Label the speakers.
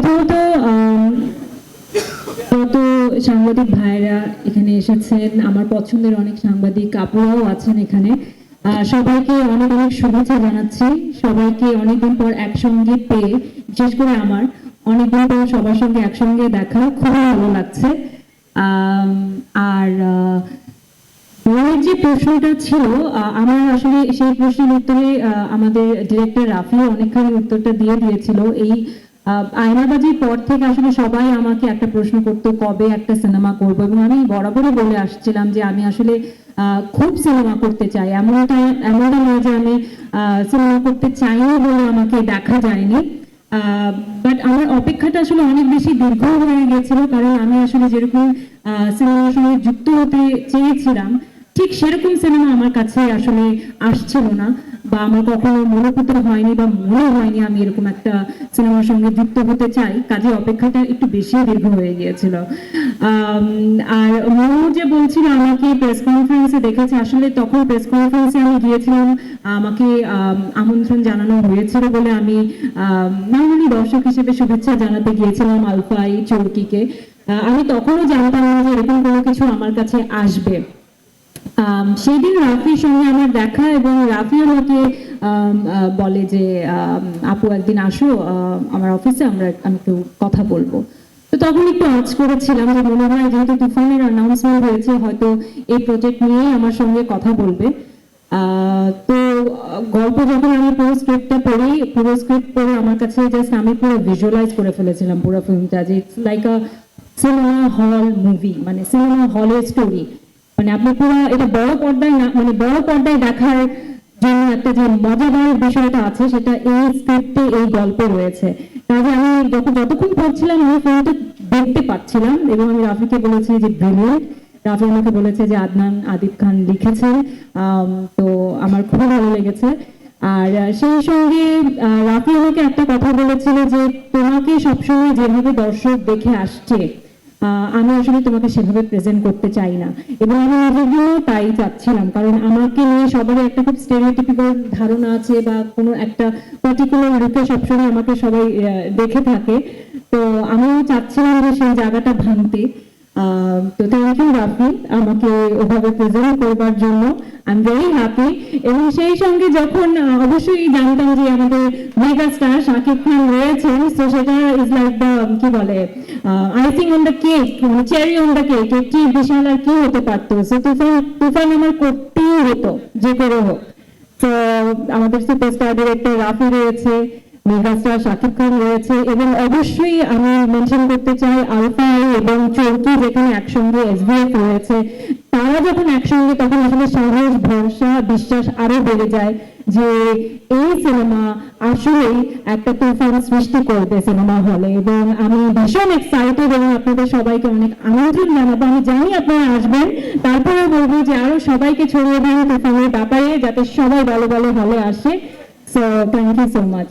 Speaker 1: প্রথমত কত সাংবাদিক ভাইরা এখানে এসেছেন। আমার পছন্দের অনেক সাংবাদিক আপুরাও আছেন এখানে। সবাইকে অনেক অনেক শুভেচ্ছা জানাচ্ছি। সবাইকে অনেকদিন পর একসঙ্গে পেয়ে, বিশেষ করে আমার, অনেকদিন পর সবার সঙ্গে একসঙ্গে দেখা, খুবই ভালো লাগছে। আর বইয়ের যে প্রশ্নটা ছিল আমার আসলে সেই প্রশ্নের উত্তরে আমাদের ডিরেক্টর রাফি অনেকখানি উত্তরটা দিয়ে দিয়েছিল। এই আয়নাবাজির পর থেকে আসলে সবাই আমাকে একটা প্রশ্ন করতো, কবে একটা সিনেমা করব? এবং আমি বরাবরই বলে আসছিলাম যে আমি আসলে খুব সিনেমা করতে চাই। এমনটা এমনটা নয় যে আমি সিনেমা করতে চাইনি বলে আমাকে দেখা যায়নি। বাট আমার অপেক্ষাটা আসলে অনেক বেশি দীর্ঘ হয়ে গেছিল কারণ আমি আসলে যেরকম সিনেমার সঙ্গে যুক্ত হতে চেয়েছিলাম, ঠিক সেরকম সিনেমা আমার কাছে আসলে আসছিল না। বা আমার কখনো মনোভূত হয়নি বা মনে হয়নি আমি এরকম একটা সিনেমার সঙ্গে যুক্ত হতে চাই কাজে অপেক্ষাটা একটু বেশি দীর্ঘ হয়ে গিয়েছিল। আর মনু যে বলছিল আমাকে প্রেস কনফারেন্সে দেখেছে আসলে তখন প্রেস কনফারেন্সে আমি গিয়েছিলাম আমাকে আম, আমন্ত্রণ জানানো হয়েছিল বলে আমি নর্মালি দর্শক হিসেবে শুভেচ্ছা জানাতে গিয়েছিলাম আলফাই চৌকিকে। আমি তখনও জানতাম না যে এরকম কোনো কিছু আমার কাছে আসবে। আম, সেই দিন রাফির সঙ্গে আমার দেখা এবং রাফি আমাকে বলে যে আপু একদিন আসো আমার অফিসে আমরা আমি একটু কথা বলব। তো তখন একটু আজ করেছিলাম যে মনে হয় যেহেতু তুফানের অ্যানাউন্সমেন্ট হয়েছে হয়তো এই প্রজেক্ট নিয়ে আমার সঙ্গে কথা বলবে। তো গল্প যখন আমি পুরো স্ক্রিপ্টটা পড়ি পুরো স্ক্রিপ্ট পড়ে আমার কাছে জাস্ট আমি পুরো ভিজুয়ালাইজ করে ফেলেছিলাম পুরো ফিল্মটা যে it's like a cinema hall movie মানে সিনেমা হলের স্টোরি মানে আপনি পুরো এটা বড় পর্দায় না মানে বড় পর্দায় দেখার জন্য একটা যে মজাদার বিষয়টা আছে সেটা এই স্ক্রিপ্টে এই গল্পে রয়েছে। কাজে আমি যখন যতক্ষণ পড়ছিলাম আমি ফিল্মটা দেখতে পাচ্ছিলাম এবং আমি রাফিকে বলেছি যে ব্রিলিয়েন্ট রাফি আমাকে বলেছে যে আদনান আদিব খান লিখেছেন। আম, তো আমার খুব ভালো লেগেছে। আর সেই সঙ্গে রাফি আমাকে একটা কথা বলেছিল যে তোমাকে সবসময় যেভাবে দর্শক দেখে আসছে আমি আসলে তোমাকে সেভাবে প্রেজেন্ট করতে চাই না। এবং আমি নিজের তাই চাচ্ছিলাম, কারণ আমাকে নিয়ে সবারই একটা খুব স্টেরিওটিপিক্যাল ধারণা আছে বা কোনো একটা পার্টিকুলার লুকে সবসময় আমাকে সবাই দেখে থাকে। তো আমিও চাচ্ছিলাম যে সেই জায়গাটা ভাঙতে। তো থ্যাংক ইউ রাফি, আমাকে ওভাবে প্রেজেন্ট করবার জন্য। আই এম ভেরি হ্যাপি এবং সেই সঙ্গে যখন অবশ্যই জানতাম যে আমাদের মেগা স্টার শাকিব খান রয়েছেন, তো সেটা ইজ লাইক দ্য কি বলে আইসিং অন দ্য কেক মানে চেরি অন দ্য কেক কি বিশাল আর কি হতে পারতো। সো তুফান তুফান আমার করতেই হতো, যে করে হোক। তো আমাদের সুপারস্টার ডিরেক্টর রাফি রয়েছে। শাকিব খান রয়েছে এবং অবশ্যই আমি মেনশন করতে চাই আলফাই এবং চৌকি যেখানে একসঙ্গে রয়েছে, তারা যখন একসঙ্গে তখন আসলে সাহস, ভরসা, বিশ্বাস আরও বেড়ে যায় যে এই সিনেমা আসলেই একটা তুফান সৃষ্টি করবে সিনেমা হলে এবং আমি ভীষণ এক্সাইটেড এবং আপনাদের সবাইকে অনেক আমন্ত্রণ জানাব। আমি জানি আপনারা আসবেন তারপরে বলব যে আরও সবাইকে ছড়িয়ে দিন তুফানের ব্যাপারে, যাতে সবাই ভালো ভালো হলে আসে। So thank you so much